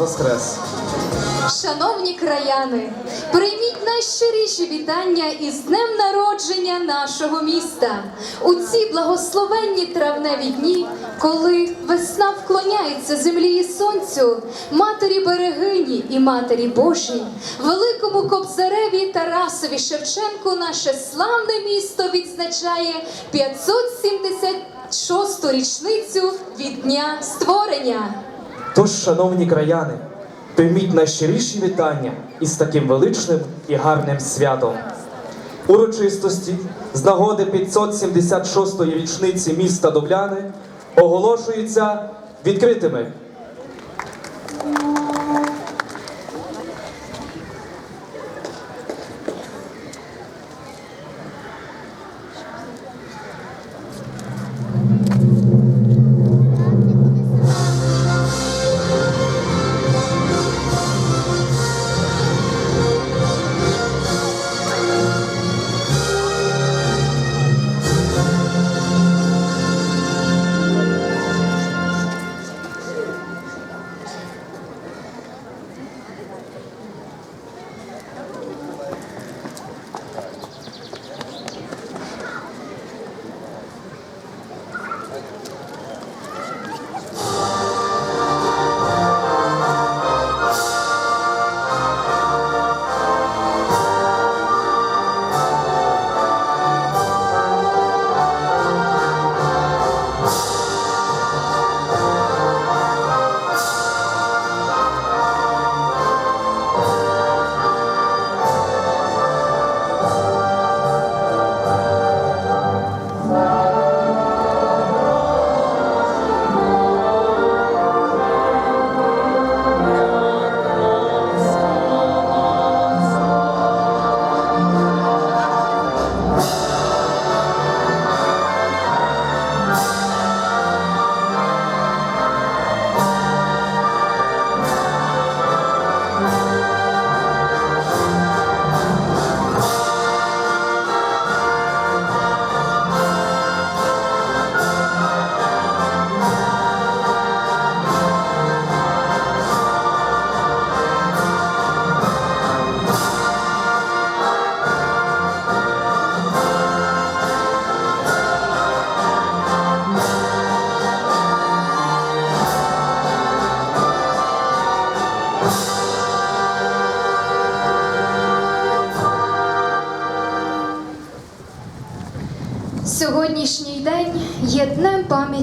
Воскрес! Шановні краяни, прийміть найщиріші вітання із днем народження нашого міста у ці благословенні травневі дні, коли весна вклоняється землі і сонцю, матері берегині і матері Божій, великому кобзареві Тарасові Шевченку, наше славне місто відзначає 576-ту річницю від дня створення. Тож, шановні краяни, прийміть найщиріші вітання із таким величним і гарним святом. Урочистості з нагоди 576-ї річниці міста Добляни оголошуються відкритими.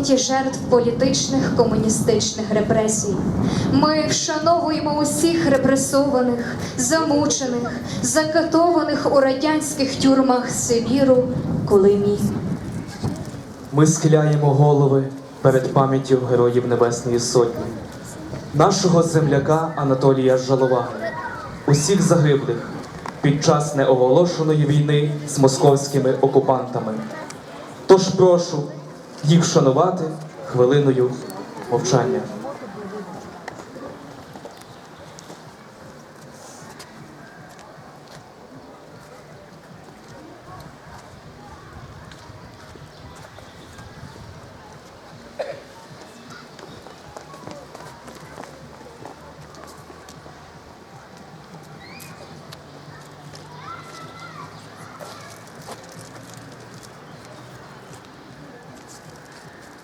Пам'яті жертв політичних комуністичних репресій. Ми вшановуємо усіх репресованих, замучених, закатованих у радянських тюрмах Сибіру, Колимі. Ми схиляємо голови перед пам'яттю Героїв Небесної Сотні, нашого земляка Анатолія Жалова, усіх загиблих під час неоголошеної війни з московськими окупантами. Тож прошу їх шанувати хвилиною мовчання.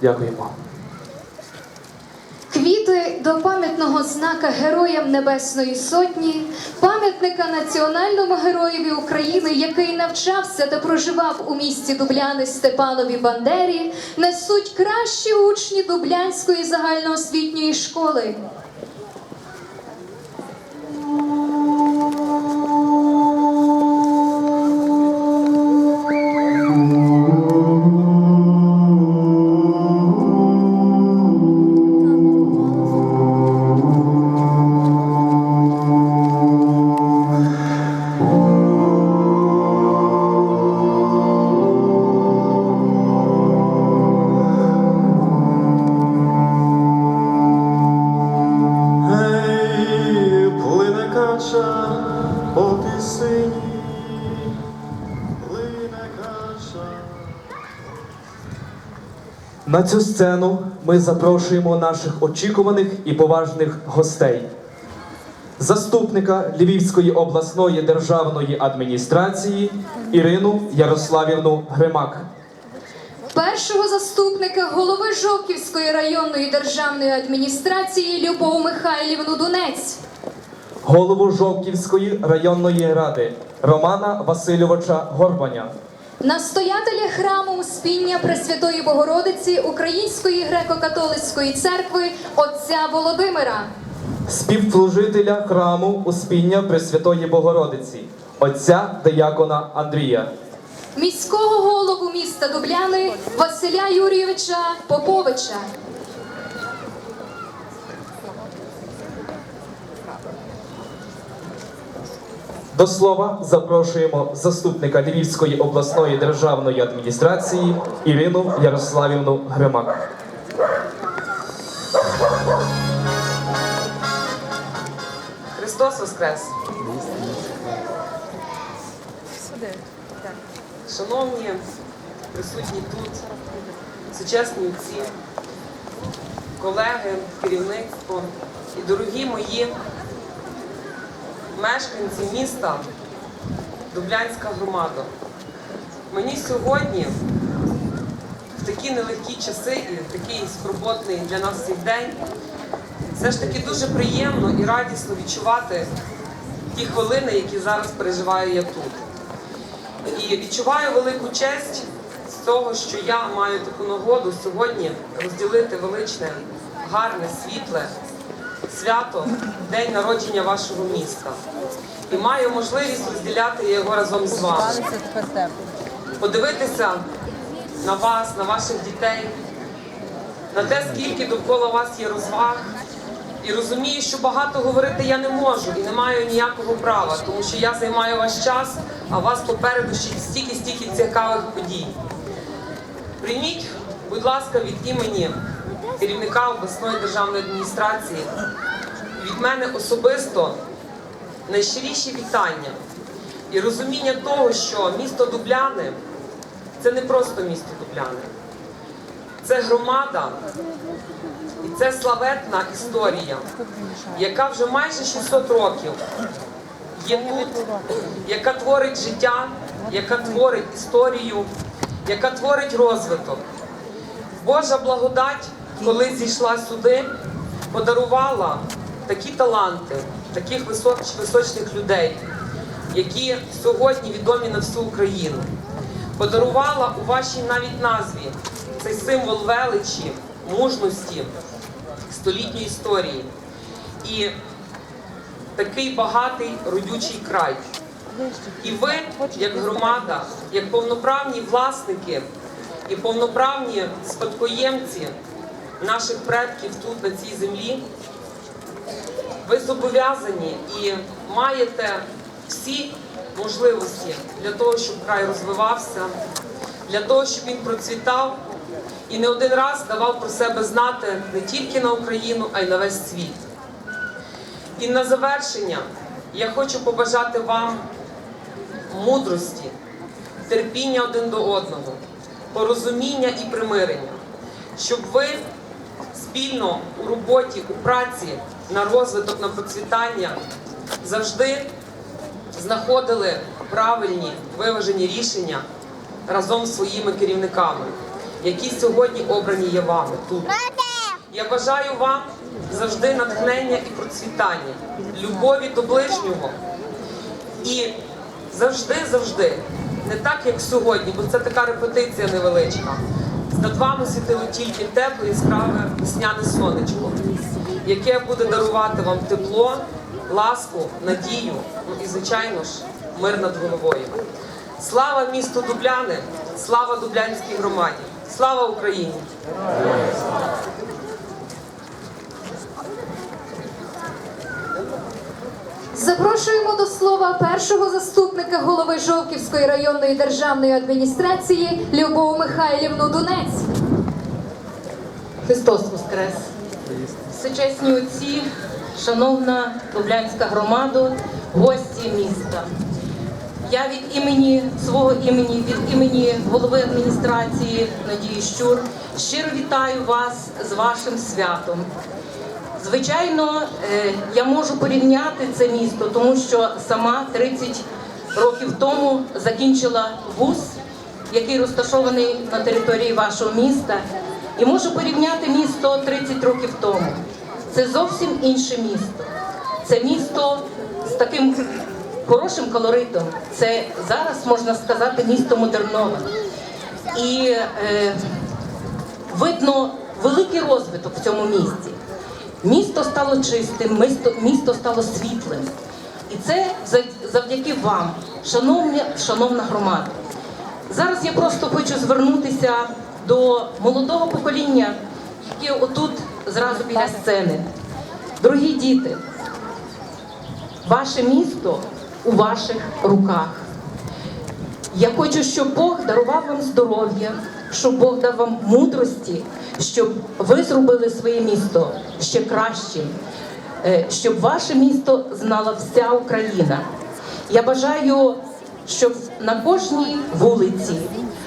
Дякуємо. Квіти до пам'ятного знака Героям Небесної Сотні, пам'ятника національному героєві України, який навчався та проживав у місті Дубляни Степанові Бандері, несуть кращі учні Дублянської загальноосвітньої школи. На цю сцену ми запрошуємо наших очікуваних і поважних гостей. заступника Львівської обласної державної адміністрації Ірину Ярославівну Гримак, Першого заступника голови Жовківської районної державної адміністрації Любов Михайлівну Дунець. голову Жовківської районної ради Романа Васильовича Горбаня, Настоятеля храму Успіння Пресвятої Богородиці Української греко-католицької церкви отця Володимира, співслужителя храму Успіння Пресвятої Богородиці, отця Деякона Андрія. міського голову міста Дубляни Василя Юрійовича Поповича, До слова запрошуємо заступника Львівської обласної державної адміністрації Ірину Ярославівну Гримак. Христос Воскрес! Шановні присутні тут, сучасні отці, колеги, керівництво і дорогі мої мешканці міста Дублянська громада. Мені сьогодні в такі нелегкі часи і в такий скорботний для нас цей день все ж таки дуже приємно і радісно відчувати ті хвилини, які зараз переживаю я тут. І відчуваю велику честь з того, що я маю таку нагоду сьогодні розділити величне, гарне, світле свято, день народження вашого міста. І маю можливість розділяти його разом з вами. Подивитися на вас, на ваших дітей, на те, скільки довкола вас є розваг. І розумію, що багато говорити я не можу і не маю ніякого права, тому що я займаю ваш час, а вас попереду ще стільки-стільки цікавих подій. Прийміть, будь ласка, від імені керівника обласної державної адміністрації, від мене особисто найщиріші вітання і розуміння того, що місто Дубляни це не просто місто Дубляни, це громада. І це славетна історія, яка вже майже 600 років є тут, яка творить життя, яка творить історію, яка творить розвиток. Божа благодать, коли зійшла сюди, подарувала такі таланти, таких височ- височних людей, які сьогодні відомі на всю Україну. Подарувала у вашій навіть назві цей символ величі, мужності, столітньої історії і такий багатий родючий край. І ви, як громада, як повноправні власники і повноправні спадкоємці наших предків тут, на цій землі, ви зобов'язані і маєте всі можливості для того, щоб край розвивався, для того, щоб він процвітав і не один раз давав про себе знати не тільки на Україну, а й на весь світ. І на завершення я хочу побажати вам мудрості, терпіння один до одного, порозуміння і примирення, щоб ви спільно у роботі, у праці на розвиток, на процвітання завжди знаходили правильні виважені рішення разом з своїми керівниками, які сьогодні обрані є вами тут. Я бажаю вам завжди натхнення і процвітання, любові до ближнього і завжди, завжди, не так, як сьогодні, бо це така репетиція невеличка. Над вами світило тільки тепле, яскраве весняне сонечко, яке буде дарувати вам тепло, ласку, надію, ну і, звичайно ж, мир над головою. Слава місту Дубляни, слава Дублянській громаді, слава Україні! Запрошуємо до слова першого заступника голови Жовківської районної державної адміністрації Любов Михайлівну Дунець. Христос Воскрес! Всечесні отці, шановна Дублянська громада, гості міста. Я від імені свого імені, від імені голови адміністрації Надії Щур щиро вітаю вас з вашим святом, Звичайно, е, я можу порівняти це місто, тому що сама 30 років тому закінчила вуз, який розташований на території вашого міста, і можу порівняти місто 30 років тому. Це зовсім інше місто. Це місто з таким хорошим колоритом. Це зараз можна сказати місто модернове. І е, видно великий розвиток в цьому місті. Місто стало чистим, місто, стало світлим. І це завдяки вам, шановні, шановна громада. Зараз я просто хочу звернутися до молодого покоління, яке отут зразу біля сцени. Дорогі діти, ваше місто у ваших руках. Я хочу, щоб Бог дарував вам здоров'я, щоб Бог дав вам мудрості, щоб ви зробили своє місто ще кращим, е, щоб ваше місто знала вся Україна. Я бажаю, щоб на кожній вулиці,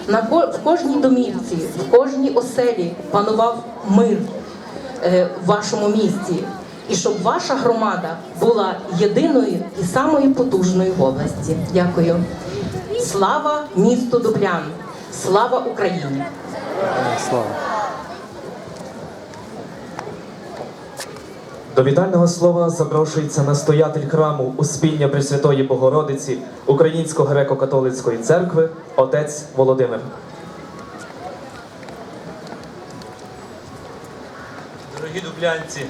на ко- в кожній домівці, в кожній оселі панував мир е, в вашому місті, і щоб ваша громада була єдиною і самою потужною в області. Дякую. Слава місту Дублян! Слава Україні! До вітального слова запрошується настоятель храму Успіння Пресвятої Богородиці Української греко-католицької церкви отець Володимир. Дорогі дублянці,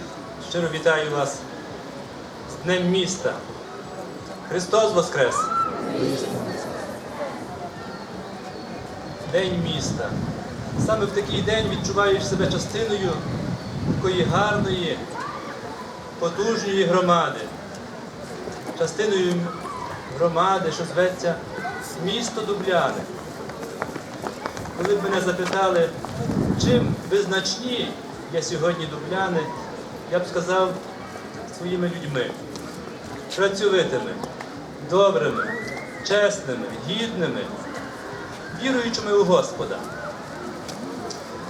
щиро вітаю вас з Днем міста. Христос Воскрес! День міста. Саме в такий день відчуваєш себе частиною такої гарної, потужної громади. Частиною громади, що зветься місто Дубляни. Коли б мене запитали, чим визначні є сьогодні дубляни, я б сказав своїми людьми, працьовитими, добрими, чесними, гідними, віруючими у Господа.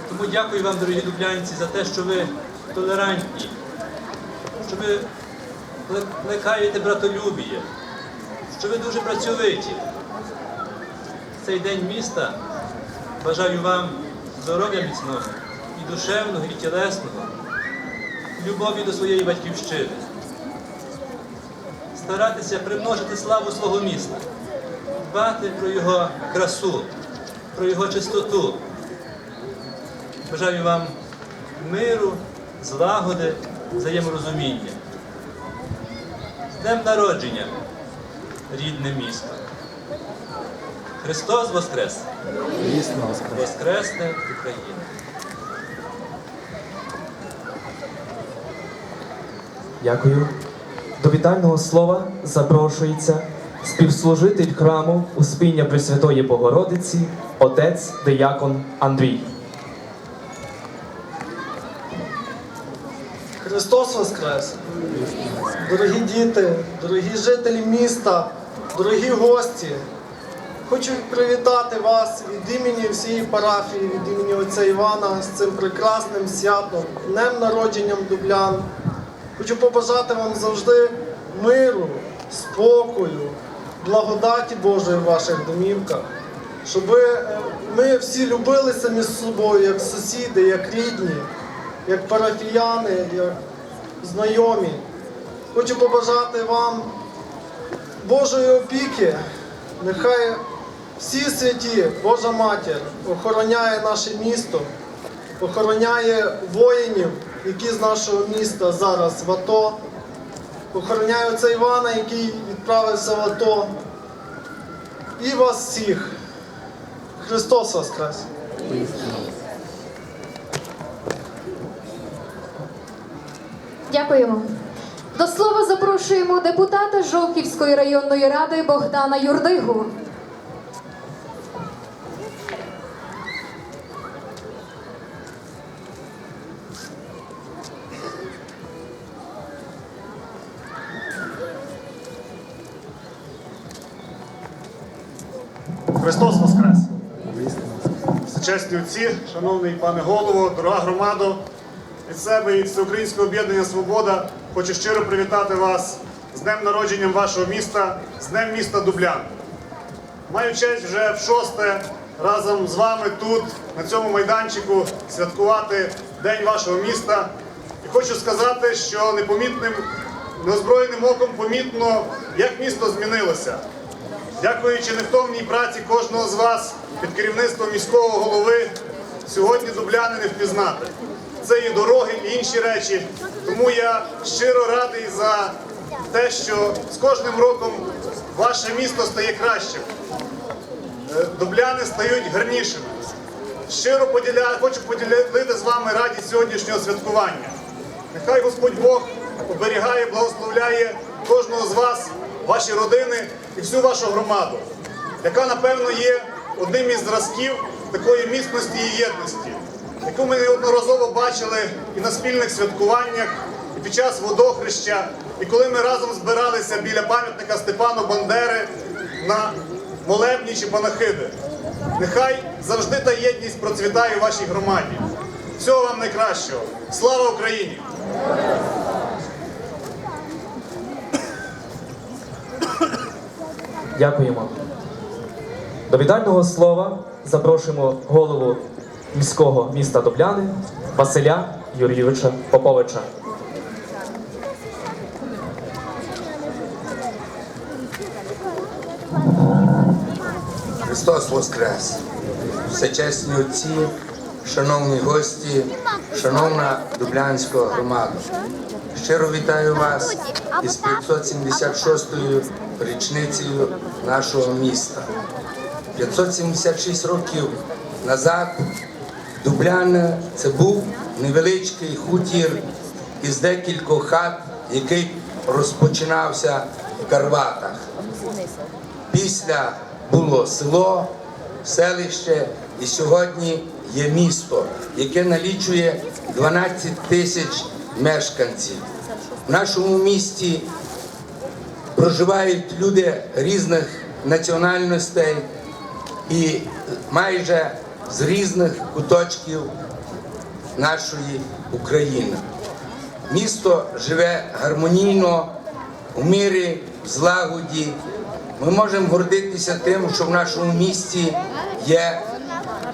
Тому дякую вам, дорогі дублянці, за те, що ви толерантні, що ви пле- плекаєте братолюбіє, що ви дуже працьовиті. Цей день міста бажаю вам здоров'я міцного і душевного, і тілесного, любові до своєї батьківщини. Старатися примножити славу свого міста, дбати про його красу, про його чистоту. Бажаю вам миру, злагоди, взаєморозуміння. З днем народження, рідне місто. Христос Воскрес! Воскресне Україна! Дякую. До вітального слова запрошується співслужитель храму Успіння Пресвятої Богородиці, отець Деякон Андрій. Христос Воскрес! Дорогі діти, дорогі жителі міста, дорогі гості! Хочу привітати вас від імені всієї парафії, від імені отця Івана з цим прекрасним святом, днем народженням Дублян. Хочу побажати вам завжди миру, спокою, благодаті Божої в ваших домівках, щоб е, ми всі любилися між собою як сусіди, як рідні, як парафіяни, як знайомі. Хочу побажати вам Божої опіки. Нехай всі святі, Божа Матір, охороняє наше місто, охороняє воїнів, які з нашого міста зараз в АТО, охороняє отця Івана, який відправився в АТО. І вас всіх. Христос Воскрес! Дякуємо. До слова запрошуємо депутата Жовківської районної ради Богдана Юрдигу. Христос Воскрес! Всечесні отці, шановний пане голово, дорога громадо, від себе і Всеукраїнського об'єднання Свобода хочу щиро привітати вас з днем народженням вашого міста, з днем міста Дублян. Маю честь вже в шосте разом з вами тут, на цьому майданчику, святкувати День вашого міста. І хочу сказати, що непомітним, неозброєним оком помітно, як місто змінилося. Дякуючи невтомній праці кожного з вас під керівництвом міського голови, сьогодні дубляни не впізнати. Це і дороги, і інші речі. Тому я щиро радий за те, що з кожним роком ваше місто стає кращим. Е, Дубляни стають гарнішими. Щиро поділя... хочу поділити з вами радість сьогоднішнього святкування. Нехай Господь Бог оберігає, благословляє кожного з вас, ваші родини і всю вашу громаду, яка, напевно, є одним із зразків такої міцності і єдності, яку ми неодноразово бачили і на спільних святкуваннях, і під час водохреща, і коли ми разом збиралися біля пам'ятника Степану Бандери на молебні чи панахиди. Нехай завжди та єдність процвітає у вашій громаді. Всього вам найкращого. Слава Україні! Дякуємо. До вітального слова запрошуємо голову міського міста Дубляни Василя Юрійовича Поповича. Христос Воскрес! Всечесні отці, шановні гості, шановна Дублянська громада. Щиро вітаю вас із 576-ю річницею нашого міста. 576 років назад Дубляна це був невеличкий хутір із декількох хат, який розпочинався в Карватах. Після було село, селище, і сьогодні є місто, яке налічує 12 тисяч мешканців. В нашому місті проживають люди різних національностей і майже з різних куточків нашої України. Місто живе гармонійно, у мирі, в злагоді. Ми можемо гордитися тим, що в нашому місті є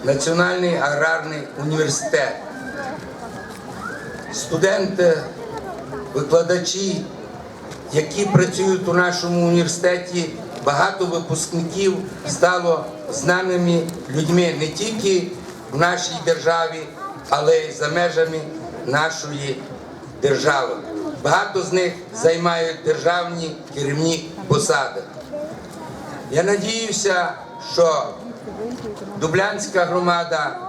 Національний аграрний університет. Студенти, викладачі, які працюють у нашому університеті, багато випускників стало знаними людьми не тільки в нашій державі, але й за межами нашої держави. Багато з них займають державні керівні посади. Я надіюся, що Дублянська громада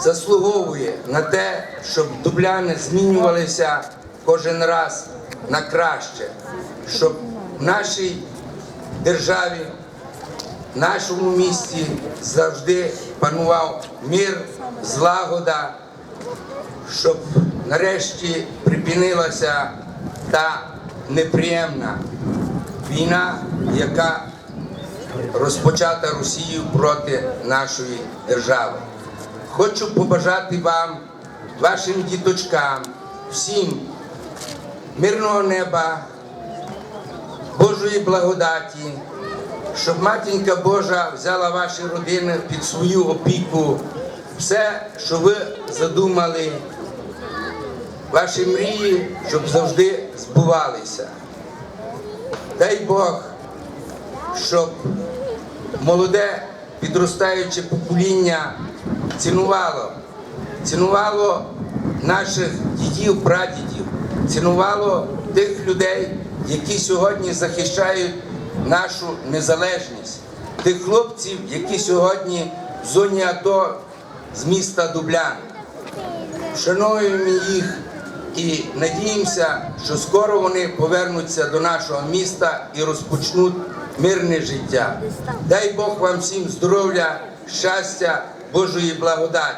заслуговує на те, щоб дубляни змінювалися кожен раз на краще, щоб в нашій державі, в нашому місті завжди панував мир, злагода, щоб нарешті припинилася та неприємна війна, яка розпочата Росією проти нашої держави. Хочу побажати вам, вашим діточкам, всім мирного неба, Божої благодаті, щоб матінка Божа взяла ваші родини під свою опіку, все, що ви задумали, ваші мрії, щоб завжди збувалися. Дай Бог, щоб молоде підростаюче покоління цінувало, цінувало наших дідів, прадідів, цінувало тих людей, які сьогодні захищають нашу незалежність, тих хлопців, які сьогодні в зоні АТО з міста Дублян. Шануємо їх і надіємося, що скоро вони повернуться до нашого міста і розпочнуть мирне життя. Дай Бог вам всім здоров'я, щастя, Божої благодаті.